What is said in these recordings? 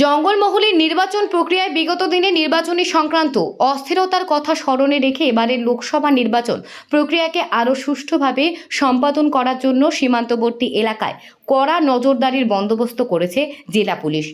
জঙ্গলমহলের নির্বাচন প্রক্রিয়ায় বিগত দিনে নির্বাচনী সংক্রান্ত অস্থিরতার কথা স্মরণে রেখে এবারের লোকসভা নির্বাচন প্রক্রিয়াকে আরও সুষ্ঠুভাবে সম্পাদন করার জন্য সীমান্তবর্তী এলাকায় কড়া নজরদারির বন্দোবস্ত করেছে জেলা পুলিশ।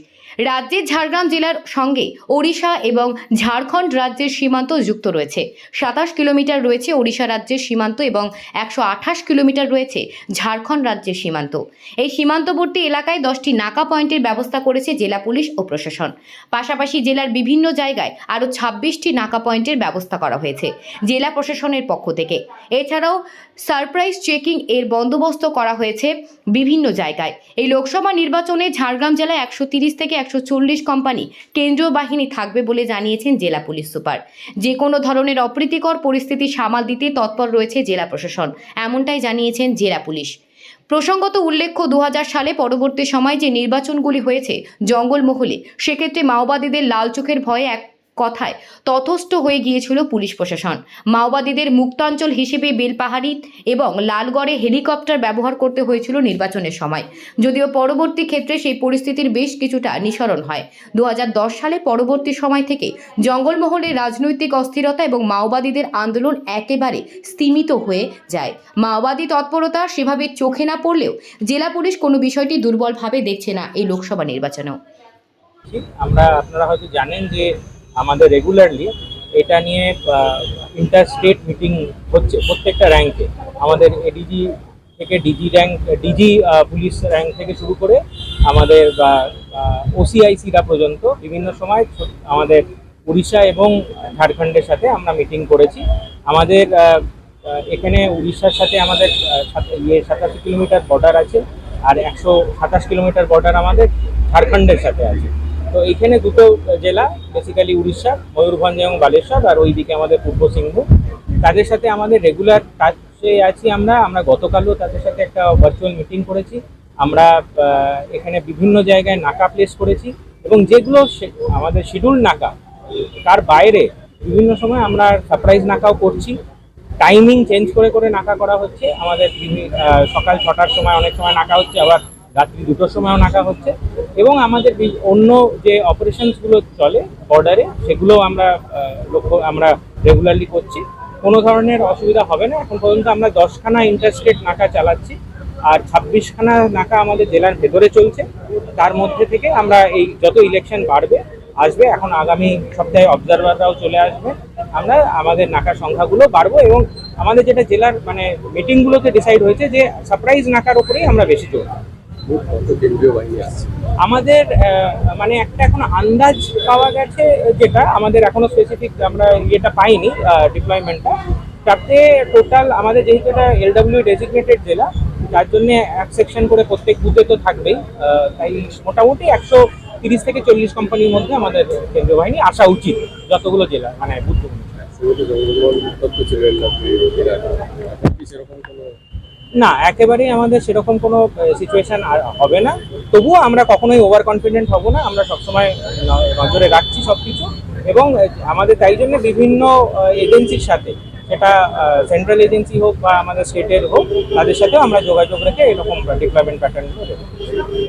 রাজ্যের ঝাড়গ্রাম জেলার সঙ্গে ওড়িশা এবং ঝাড়খণ্ড রাজ্যের সীমান্ত যুক্ত রয়েছে। সাতাশ কিলোমিটার রয়েছে ওড়িশা রাজ্যের সীমান্ত এবং একশো আঠাশ কিলোমিটার রয়েছে ঝাড়খণ্ড রাজ্যের সীমান্ত। এই সীমান্তবর্তী এলাকায় দশটি নাকা পয়েন্টের ব্যবস্থা করেছে জেলা পুলিশ ও প্রশাসন। পাশাপাশি জেলার বিভিন্ন জায়গায় আরও ছাব্বিশটি নাকা পয়েন্টের ব্যবস্থা করা হয়েছে জেলা প্রশাসনের পক্ষ থেকে। এছাড়াও সারপ্রাইজ চেকিং এর বন্দোবস্ত করা হয়েছে বিভিন্ন জায়গায়। এই লোকসভা নির্বাচনে ঝাড়গ্রাম জেলায় একশো থেকে একশো চল্লিশ কোম্পানি কেন্দ্রীয় বাহিনী থাকবে বলে জানিয়েছেন জেলা পুলিশ সুপার। যে কোনো ধরনের অপ্রীতিকর পরিস্থিতি সামাল দিতে তৎপর রয়েছে জেলা প্রশাসন, এমনটাই জানিয়েছেন জেলা পুলিশ। প্রসঙ্গত উল্লেখ্য দু হাজার সালে পরবর্তী সময় যে নির্বাচনগুলি হয়েছে জঙ্গলমহলে, সেক্ষেত্রে মাওবাদীদের লাল চোখের ভয়ে এক কথায় তথস্থ হয়ে গিয়েছিল পুলিশ প্রশাসন। মাওবাদীদের মুক্তাঞ্চল হিসেবে বেলপাহাড়ি এবং লালগড়ে হেলিকপ্টার ব্যবহার করতে হয়েছিল নির্বাচনের সময়। যদিও পরবর্তী ক্ষেত্রে সেই পরিস্থিতির বেশ কিছুটা নিঃসরণ হয়। দু হাজার দশ সালে পরবর্তী সময় থেকে জঙ্গলমহলের রাজনৈতিক অস্থিরতা এবং মাওবাদীদের আন্দোলন একেবারে স্তিমিত হয়ে যায়। মাওবাদী তৎপরতা সেভাবে চোখে না পড়লেও জেলা পুলিশ কোনো বিষয়টি দুর্বলভাবে দেখছে না এই লোকসভা নির্বাচনেও। আমরা আপনারা হয়তো জানেন যে আমাদের রেগুলারলি এটা নিয়ে ইন্টার স্টেট মিটিং হচ্ছে প্রত্যেকটা র্যাঙ্কে আমাদের এডিজি থেকে DG rank DG police rank থেকে শুরু করে আমাদের ওসিআইসিরা পর্যন্ত বিভিন্ন সময় আমাদের উড়িষ্যা এবং ঝাড়খণ্ডের সাথে আমরা মিটিং করেছি। আমাদের এখানে উড়িষ্যার সাথে আমাদের ইয়ে সাতাশি কিলোমিটার বর্ডার আছে আর একশো সাতাশ কিলোমিটার বর্ডার আমাদের ঝাড়খণ্ডের সাথে আছে। তো এখানে দুটো জেলা বেসিক্যালি উড়িষ্যা, ময়ূরভঞ্জ এবং বালেশ্বর, আর ওইদিকে আমাদের পূর্ব সিংভূম। তাদের সাথে আমাদের রেগুলার কাজে আছি আমরা। আমরা গতকালও তাদের সাথে একটা ভার্চুয়াল মিটিং করেছি। আমরা এখানে বিভিন্ন জায়গায় নাকা প্লেস করেছি। এবং যেগুলো আমাদের শিডিউল নাকা, তার বাইরে বিভিন্ন সময় আমরা সারপ্রাইজ নাকাও করছি। টাইমিং চেঞ্জ করে করে নাকা করা হচ্ছে। আমাদের সকাল ছটার সময় অনেক সময় নাকা হচ্ছে, আবার রাত্রি দুটোর সময়ও নাকা হচ্ছে। এবং আমাদের অন্য যে অপারেশনসগুলো চলে বর্ডারে সেগুলো আমরা লক্ষ্য, আমরা রেগুলারলি করছি। কোনো ধরনের অসুবিধা হবে না। এখন পর্যন্ত আমরা দশখানা ইন্টারস্টেট নাকা চালাচ্ছি আর ছাব্বিশখানা নাকা আমাদের জেলার ভেতরে চলছে। তার মধ্যে থেকে আমরা এই যত ইলেকশন বাড়বে, আসবে। এখন আগামী সপ্তাহে অবজারভাররাও চলে আসবে। আমরা আমাদের নাকার সংখ্যাগুলো বাড়বো এবং আমাদের যেটা জেলার মানে মিটিংগুলোতে ডিসাইড হয়েছে যে সারপ্রাইজ নাকার ওপরেই আমরা বেশি দেব। আমাদের মানে একটা এখন আন্দাজ পাওয়া গেছে যেটা, আমাদের এখনও স্পেসিফিক আমরা ইয়েটা পাইনি ডিপ্লয়মেন্টটা তাতে টোটাল আমাদের যেহেতু এটা এলডব্লিউ ডেজিগনেটেড জেলা যার জন্য এক সেকশন করে প্রত্যেক বুথে তো থাকবেই। তাই মোটামুটি একশো তিরিশ থেকে চল্লিশ কোম্পানির মধ্যে আমাদের কেন্দ্রীয় বাহিনী আসা উচিত যতগুলো জেলা মানে বুথগুলো না, একেবারেই আমাদের সেরকম কোনো সিচুয়েশন হবে না। তবুও আমরা কখনোই ওভার কনফিডেন্ট হব না। আমরা সবসময় নজরে রাখছি সব কিছু এবং আমাদের তাই জন্য বিভিন্ন এজেন্সির সাথে, সেটা সেন্ট্রাল এজেন্সি হোক বা আমাদের স্টেটের হোক, তাদের সাথেও আমরা যোগাযোগ রেখে এরকম ডিপ্লয়মেন্ট প্যাটার্নগুলো